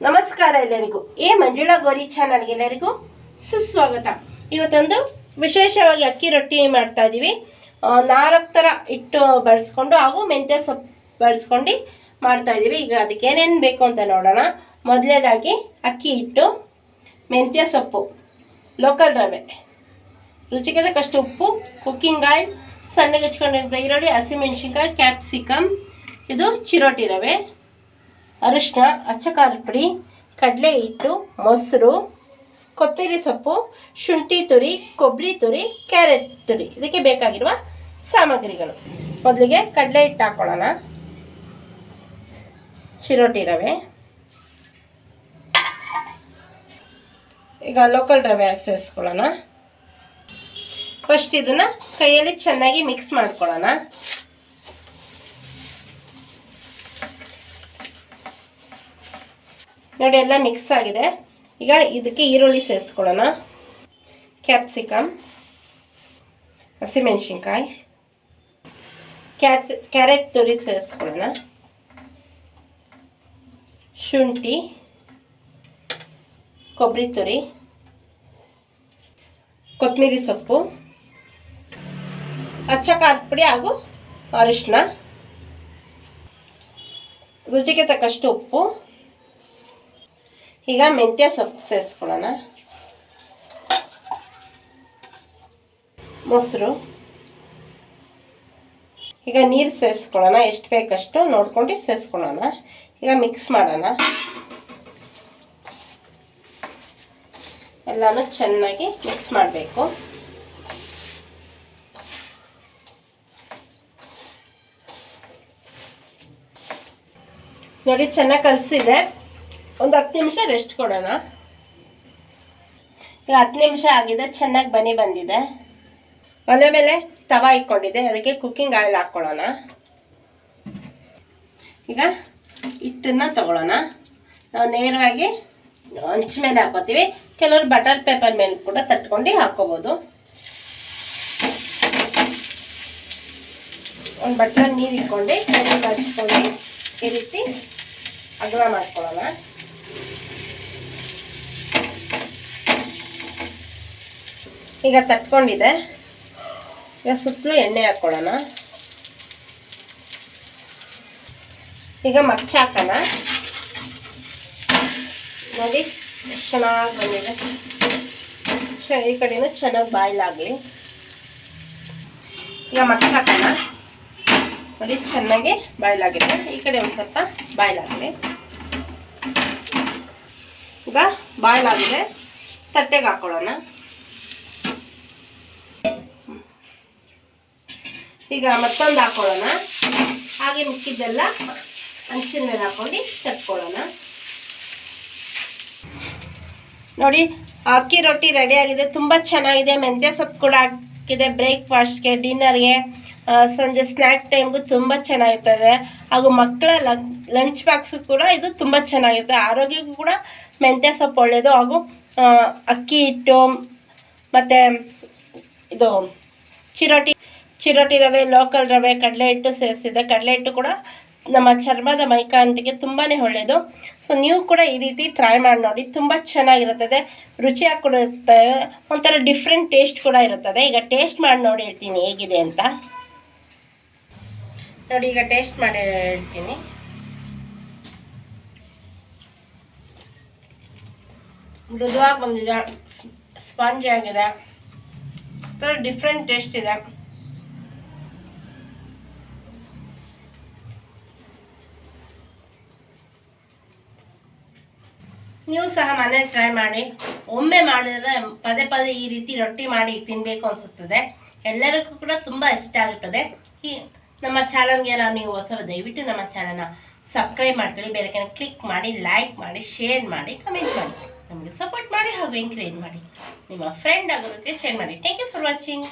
ನಮಸ್ಕಾರ ಎಲ್ಲರಿಗೂ. ಎ ಮಂಜುಳಾ ಗೋರಿ ಚಾನಲ್ಗೆ ಎಲ್ಲರಿಗೂ ಸುಸ್ವಾಗತ. ಇವತ್ತೊಂದು ವಿಶೇಷವಾಗಿ ಅಕ್ಕಿ ರೊಟ್ಟಿ ಮಾಡ್ತಾ ಇದ್ದೀವಿ ನಾಲ್ಕು ಥರ ಹಿಟ್ಟು ಬಳಸ್ಕೊಂಡು ಹಾಗೂ ಮೆಂತ್ಯ ಸೊಪ್ಪು ಬಳಸ್ಕೊಂಡು ಮಾಡ್ತಾ ಇದ್ದೀವಿ ಈಗ ಅದಕ್ಕೆ ಏನೇನು ಬೇಕು ಅಂತ ನೋಡೋಣ. ಮೊದಲನೇದಾಗಿ ಅಕ್ಕಿ ಹಿಟ್ಟು, ಮೆಂತ್ಯ ಸೊಪ್ಪು ಲೋಕಲ್ ರವೆ. ರುಚಿಗೆ ತಕ್ಕಷ್ಟು ಉಪ್ಪು ಕುಕ್ಕಿಂಗ್ ಆಯಿಲ್ ಸಣ್ಣಗೆ ಹಚ್ಕೊಂಡಿರೋ ಈರುಳ್ಳಿ, ಹಸಿಮೆಣ್ಸಿನ್ಕಾಯಿ ಕ್ಯಾಪ್ಸಿಕಮ್ ಇದು ಚಿರೋಟಿ ರವೆ. ಅರಿಶಿನ ಅಚ್ಚ ಪುಡಿ, ಕಡಲೆ ಹಿಟ್ಟು, ಮೊಸರು, ಕೊತ್ತಂಬರಿ ಸೊಪ್ಪು, ಶುಂಠಿ ತುರಿ, ಕೊಬ್ಬರಿ ತುರಿ, ಕ್ಯಾರೆಟ್ ತುರಿ. ಇದಕ್ಕೆ ಬೇಕಾಗಿರುವ ಸಾಮಗ್ರಿಗಳು. ಮೊದಲಿಗೆ ಕಡಲೆ ಹಿಟ್ಟು ಹಾಕ್ಕೊಳ್ಳೋಣ ಚಿರೋಟಿ ರವೆ. ಈಗ ಲೋಕಲ್ ರವೆ ಸೇರಿಸ್ಕೊಳ್ಳೋಣ. ಫಸ್ಟ್ ಇದನ್ನು ಕೈಯಲ್ಲಿ ಚೆನ್ನಾಗಿ ಮಿಕ್ಸ್ ಮಾಡ್ಕೊಳ್ಳೋಣ. ನೋಡಿ, ಎಲ್ಲ ಮಿಕ್ಸ್ ಆಗಿದೆ. ಈಗ ಇದಕ್ಕೆ ಈರುಳ್ಳಿ ಸೇರಿಸ್ಕೊಳ್ಳೋಣ. ಕ್ಯಾಪ್ಸಿಕಮ್ ಹಸಿಮೆಣಸಿನ್ಕಾಯಿ ಕ್ಯಾಟ್ಸ್ ಕ್ಯಾರೆಟ್ ತುರಿ ಸೇರಿಸ್ಕೊಳ್ಳೋಣ. ಶುಂಠಿ, ಕೊಬ್ಬರಿ ತುರಿ ಕೊತ್ತಂಬರಿ ಸೊಪ್ಪು, ಅಚ್ಚ ಖಾರದ ಪುಡಿ ಹಾಗೂ ಅರಿಶಿನ ರುಚಿಗೆ ತಕ್ಕಷ್ಟು ಉಪ್ಪು. ಈಗ ಮೆಂತ್ಯ ಸೊಪ್ಪು ಸೇರಿಸ್ಕೊಳ್ಳೋಣ. ಮೊಸರು. ಈಗ ನೀರು ಸೇರಿಸ್ಕೊಳ್ಳೋಣ, ಎಷ್ಟು ಬೇಕಷ್ಟು ನೋಡ್ಕೊಂಡು ಸೇರಿಸ್ಕೊಳ್ಳೋಣ. ಈಗ ಮಿಕ್ಸ್ ಮಾಡೋಣ. ಎಲ್ಲನೂ ಚೆನ್ನಾಗಿ ಮಿಕ್ಸ್ ಮಾಡಬೇಕು. ನೋಡಿ, ಚೆನ್ನಾಗಿ ಕಲಸಿದೆ. ಒಂದು ಹತ್ತು ನಿಮಿಷ ರೆಸ್ಟ್ ಕೊಡೋಣ. ಈಗ ಹತ್ತು ನಿಮಿಷ ಆಗಿದೆ, ಚೆನ್ನಾಗಿ ಬನಿ ಬಂದಿದೆ. ಒಲೆ ಮೇಲೆ ತವ ಇಟ್ಕೊಂಡಿದೆ ಅದಕ್ಕೆ ಕುಕ್ಕಿಂಗ್ ಆಯಿಲ್ ಹಾಕ್ಕೊಳ್ಳೋಣ ಈಗ ಹಿಟ್ಟನ್ನು ತಗೊಳ್ಳೋಣ. ನಾವು ನೇರವಾಗಿ ಹಂಚ್ ಮೇಲೆ ಹಾಕೋತೀವಿ. ಕೆಲವರು ಬಟರ್ ಪೇಪರ್ ಮೇಲೆ ಕೂಡ ತಟ್ಕೊಂಡು ಹಾಕೋಬೋದು. ಒಂದು ಬಟ್ಲ ನೀರು ಇಟ್ಕೊಂಡು ಹಚ್ಕೊಂಡು ಈ ರೀತಿ ಅಗಲ ಮಾಡ್ಕೊಳ್ಳೋಣ. ಈಗ ತಟ್ಕೊಂಡಿದೆ. ಈಗ ಸುತ್ತಲೂ ಎಣ್ಣೆ ಹಾಕ್ಕೊಳ್ಳೋಣ. ಈಗ ಮಚ್ಚ ಹಾಕೋಣ. ನೋಡಿ ಚೆನ್ನಾಗಿ ಬಂದಿದೆ. ಈ ಕಡೆನೂ ಚೆನ್ನಾಗಿ ಬಾಯ್ಲಾಗಲಿ. ಈಗ ಮಚ್ಚ ಹಾಕೋಣ. ನೋಡಿ, ಚೆನ್ನಾಗಿ ಬಾಯ್ಲಾಗಿದೆ. ಈ ಕಡೆ ಒಂದು ಸ್ವಲ್ಪ ಬಾಯ್ಲಾಗಲಿ. ಈಗ ಬಾಯ್ಲ್ ಆಗಿದೆ ತಟ್ಟೆಗೆ ಹಾಕೊಳ್ಳೋಣ ಈಗ ಮತ್ತೊಂದು ಹಾಕೊಳ್ಳೋಣ. ಹಾಗೆ ಮಿಕ್ಕಿದ್ದೆಲ್ಲ ಹಂಚಿನ ಮೇಲೆ ಹಾಕೊಂಡು ತಟ್ಕೊಳ್ಳೋಣ. ನೋಡಿ, ಅಕ್ಕಿ ರೊಟ್ಟಿ ರೆಡಿ ಆಗಿದೆ. ತುಂಬ ಚೆನ್ನಾಗಿದೆ. ಮೆಂತ್ಯ ಸೊಪ್ಪು ಕೂಡ ಹಾಕಿದೆ. ಬ್ರೇಕ್ಫಾಸ್ಟ್ಗೆ ಡಿನ್ನರ್ಗೆ ಸಂಜೆ ಸ್ನ್ಯಾಕ್ ಟೈಮ್ಗೂ ತುಂಬ ಚೆನ್ನಾಗಿರ್ತದೆ. ಹಾಗೂ ಮಕ್ಕಳ ಲಂಚ್ ಬಾಕ್ಸು ಕೂಡ ಇದು ತುಂಬ ಚೆನ್ನಾಗಿರುತ್ತೆ ಆರೋಗ್ಯಕ್ಕೂ ಕೂಡ ಮೆಂತ್ಯ ಸೊಪ್ಪು ಒಳ್ಳೆಯದು ಹಾಗೂ ಅಕ್ಕಿ ಹಿಟ್ಟು, ಮತ್ತು ಇದು ಚಿರೋಟಿ ಚಿರೋಟಿ ರವೆ, ಲೋಕಲ್ ರವೆ, ಕಡಲೆ ಹಿಟ್ಟು ಸೇರಿಸಿದೆ ಕಡಲೆ ಹಿಟ್ಟು ಕೂಡ ನಮ್ಮ ಚರ್ಮದ ಮೈಕಾಂತಿಗೆ ತುಂಬಾ ಒಳ್ಳೆಯದು ಸೊ ನೀವು ಕೂಡ ಈ ರೀತಿ ಟ್ರೈ ಮಾಡಿ ನೋಡಿ. ತುಂಬ ಚೆನ್ನಾಗಿರುತ್ತದೆ. ರುಚಿಯಾಗಿ ಕೂಡ ಇರುತ್ತೆ ಒಂಥರ ಡಿಫ್ರೆಂಟ್ ಟೇಸ್ಟ್ ಕೂಡ ಇರುತ್ತದೆ. ಈಗ ಟೇಸ್ಟ್ ಮಾಡಿ ನೋಡಿ ಹೇಳ್ತೀನಿ ಹೇಗಿದೆ ಅಂತ. ನೋಡಿ, ಈಗ ಟೇಸ್ಟ್ ಮಾಡಿ ಹೇಳ್ತೀನಿ. ಮೃದುವಾಗಿ ಬಂದಿದೆ. ಸ್ಪಾಂಜಿ ಆಗಿದೆ. ಒಂಥರ ಡಿಫ್ರೆಂಟ್ ಟೇಸ್ಟ್ ಇದೆ. ನೀವು ಸಹ ಮನೆ ಟ್ರೈ ಮಾಡಿ. ಒಮ್ಮೆ ಮಾಡಿದ್ರೆ ಪದೇ ಪದೇ ಈ ರೀತಿ ರೊಟ್ಟಿ ಮಾಡಿ ತಿನ್ನಬೇಕು ಅನಿಸುತ್ತದೆ. ಎಲ್ಲರಿಗೂ ಕೂಡ ತುಂಬ ಇಷ್ಟ ಆಗುತ್ತದೆ. ಈ ನಮ್ಮ ಚಾನಲ್ಗೆ ನಾವು ನೀವು ಹೊಸ ದಯವಿಟ್ಟು ನಮ್ಮ ಚಾನಲ್ನ ಸಬ್ಸ್ಕ್ರೈಬ್ ಮಾಡ್ಕೊಳ್ಳಿ. ಬೇರೆ ಕ್ಲಿಕ್ ಮಾಡಿ ಲೈಕ್ ಮಾಡಿ ಶೇರ್ ಮಾಡಿ ಕಮೆಂಟ್ ಮಾಡಿ. ನಮಗೆ ಸಪೋರ್ಟ್ ಮಾಡಿ ಹಾಗೂ ಎಂಕರೇಜ್ ಮಾಡಿ. ನಿಮ್ಮ ಫ್ರೆಂಡ್ ಆಗೋದಕ್ಕೆ ಶೇರ್ ಮಾಡಿ. Thank you for watching